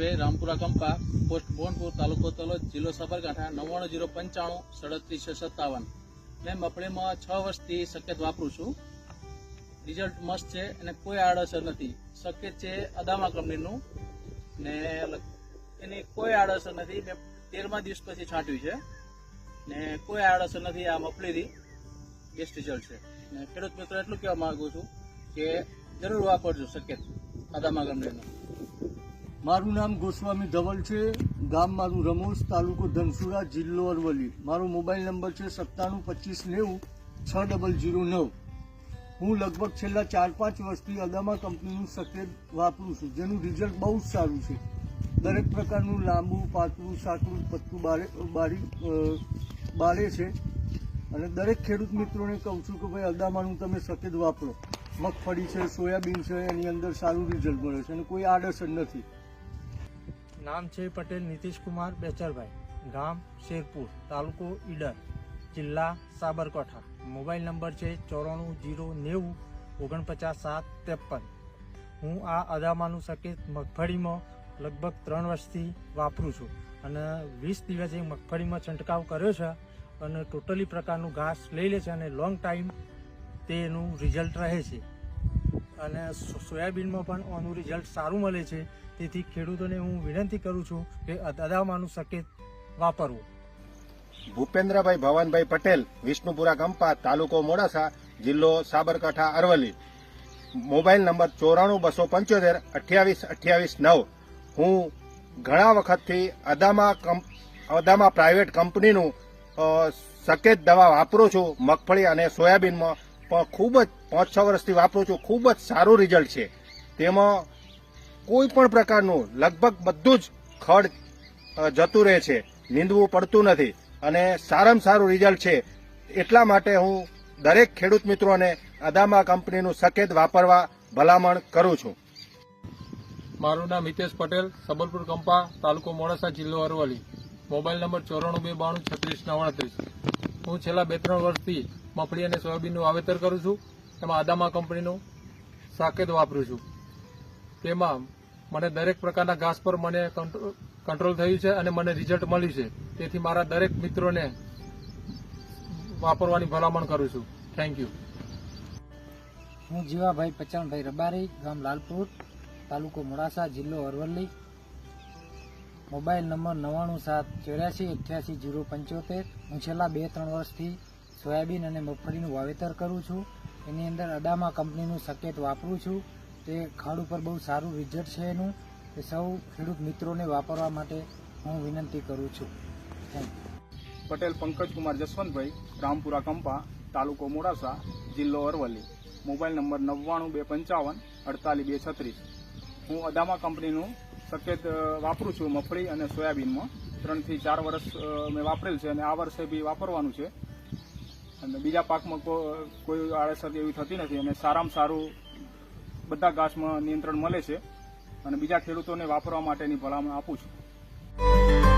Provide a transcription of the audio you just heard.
ભાઈ રામપુરા કંપા પોસ્ટ બોનપુર તાલુકો તલોદ જિલ્લો સાબરકાંઠા નવ્વાણું જીરો પંચાણું સડત્રીસો સત્તાવન. મેં મફળીમાં છ વર્ષથી સકેત વાપરું છું. રિઝલ્ટ મસ્ત છે અને કોઈ આડઅસર નથી. સકેત છે અદામા કંપનીનું ને એની કોઈ આડઅસર નથી. મેં તેરમા દિવસ પછી છાંટ્યું છે. ને કોઈ આડઅસર નથી આ મફળીથી બેસ્ટ રિઝલ્ટ છે. ને ખેડૂત મિત્રો, એટલું કહેવા માગું છું કે જરૂર વાપરજો સકેત અદામા કંપનીનું. મારું નામ ગોસ્વામી ધવલ છે. ગામ મારું રમોસ, તાલુકો ધનસુરા, જિલ્લો અરવલ્લી. મારો મોબાઈલ નંબર છે સત્તાણું, પચીસ, નેવું, છ, ડબલ જીરો, નવ. હું લગભગ છેલ્લા ચાર, પાંચ વર્ષથી અદામા કંપનીનું સફેદ વાપરું છું, જેનું રિઝલ્ટ બહુ જ સારું છે. દરેક પ્રકારનું લાંબુ, પાતળું સાકરું પત્તું બારે, બારી બારે છે. અને દરેક ખેડૂત મિત્રોને કહું છું કે ભાઈ, અદામાનું તમે સફેદ વાપરો. મગફળી છે, સોયાબીન છે, એની અંદર સારું રિઝલ્ટ મળે છે અને કોઈ આડઅસર નથી. નામ છે પટેલ નીતિશકુમાર બેચરભાઈ. ગામ શેરપુર, તાલુકો ઈડર, જિલ્લા સાબરકાંઠા. મોબાઈલ નંબર છે ચોરાણું જીરો નેવું ઓગણપચાસ સાત ત્રેપન. હું આ અદામાનું સકેત મગફળીમાં લગભગ ત્રણ વર્ષથી વાપરું છું અને વીસ દિવસે મગફળીમાં છંટકાવ કર્યો છે અને ટોટલી પ્રકારનું ઘાસ લઈ લે છે અને લોંગ ટાઈમ તેનું રિઝલ્ટ રહે છે. અને સોયાબીનમાં પણ આનું રિઝલ્ટ સારું મળે છે. તેથી ખેડૂતોને હું વિનંતી કરું છું કે અદામાનું સકેત વાપરવું. ભૂપેન્દ્રભાઈ ભવાનભાઈ પટેલ, વિષ્ણુપુરા કંપા તાલુકો મોડાસા, જિલ્લો સાબરકાંઠા, અરવલ્લી. મોબાઈલ નંબર ચોરાણું બસો પંચોતેર, અઠ્યાવીસ અઠ્યાવીસ, નવ. હું ઘણા વખતથી અદામા અદામા પ્રાઇવેટ કંપનીનું સકેત દવા વાપરું છું, મગફળી અને સોયાબીનમાં, પણ ખૂબ જ પાંચ છ વર્ષથી વાપરું છું, ખૂબ જ સારું રિઝલ્ટ છે. તેમાં કોઈ પણ પ્રકારનું, લગભગ બધું જ ખડ જતું રહે છે, નીંદવું પડતું નથી. અને સારામાં સારું રિઝલ્ટ છે. એટલા માટે હું દરેક ખેડૂત મિત્રોને અદામા કંપનીનું સકેત વાપરવા ભલામણ કરું છું. મારું નામ હિતેશ પટેલ, સબલપુર કંપા, તાલુકો મોડાસા, જિલ્લો અરવલ્લી. મોબાઈલ નંબર ચોરાણું બે બાણું છત્રીસ નવાણત્રીસ હું છેલ્લા બે ત્રણ વર્ષથી મગફળી અને સોયાબીનનું વાવેતર કરું છું. એમાં અદામા કંપનીનું સાકેત વાપરું છું. તેમાં મને દરેક પ્રકારના ઘાસ પર મને કંટ્રો- કંટ્રોલ થયું છે અને મને રિઝલ્ટ મળ્યું છે. તેથી મારા દરેક મિત્રોને વાપરવાની ભલામણ કરું છું. થેન્ક યુ હું જીવાભાઈ પચાણભાઈ રબારી, ગામ લાલપુર, તાલુકો મોડાસા, જિલ્લો અરવલ્લી. મોબાઈલ નંબર નવ્વાણું સાત ચોર્યાસી અઠ્યાસી જીરો પંચોતેર. હું છેલ્લા બે ત્રણ વર્ષથી સોયાબીન અને મગફળીનું વાવેતર કરું છું. એની અંદર અદામા કંપનીનું સકેત વાપરું છું. તે ખાડ ઉપર બહુ સારું રિઝલ્ટ છે એનું. તે સૌ ખેડૂત મિત્રોને વાપરવા માટે હું વિનંતી કરું છું. પટેલ પંકજ કુમાર જસવંતભાઈ, રામપુરા કંપા, તાલુકો મોડાસા, જિલ્લો અરવલ્લી. મોબાઈલ નંબર નવ્વાણું બે પંચાવન, અડતાલીસ બે છત્રીસ. હું અદામા કંપનીનું સકેત વાપરું છું મગફળી અને સોયાબીનમાં. ત્રણથી ચાર વર્ષ મેં વાપરેલ છે અને આ વર્ષે બી વાપરવાનું છે. અને બીજા પાકમાં કોઈ આળસર એવી થતી નથી અને સારામાં સારું બધા ઘાસમાં નિયંત્રણ મળે છે અને બીજા ખેડૂતોને વાપરવા માટેની ભલામણ આપું છું.